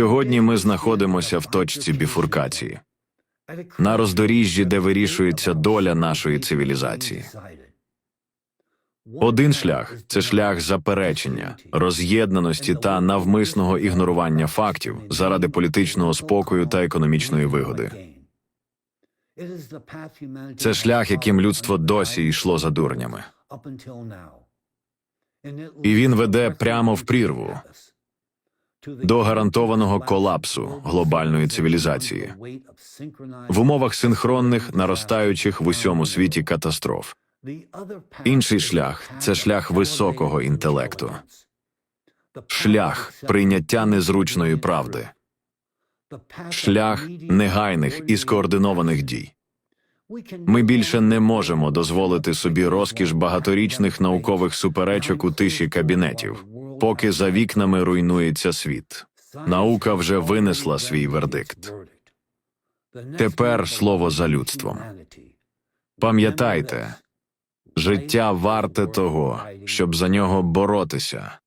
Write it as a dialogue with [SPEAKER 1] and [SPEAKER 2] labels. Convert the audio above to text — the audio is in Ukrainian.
[SPEAKER 1] Сьогодні ми знаходимося в точці біфуркації на роздоріжжі, де вирішується доля нашої цивілізації. Один шлях це шлях заперечення, роз'єднаності та навмисного ігнорування фактів заради політичного спокою та економічної вигоди. Це шлях, яким людство досі йшло за дурнями. І він веде прямо в прірву до гарантованого колапсу глобальної цивілізації в умовах синхронних наростаючих в усьому світі катастроф. Інший шлях це шлях високого інтелекту, шлях прийняття незручної правди, шлях негайних і скоординованих дій. Ми більше не можемо дозволити собі розкіш багаторічних наукових суперечок у тиші кабінетів, поки за вікнами руйнується світ. Наука вже винесла свій вердикт. Тепер слово за людством. Пам'ятайте, життя варте того, щоб за нього боротися.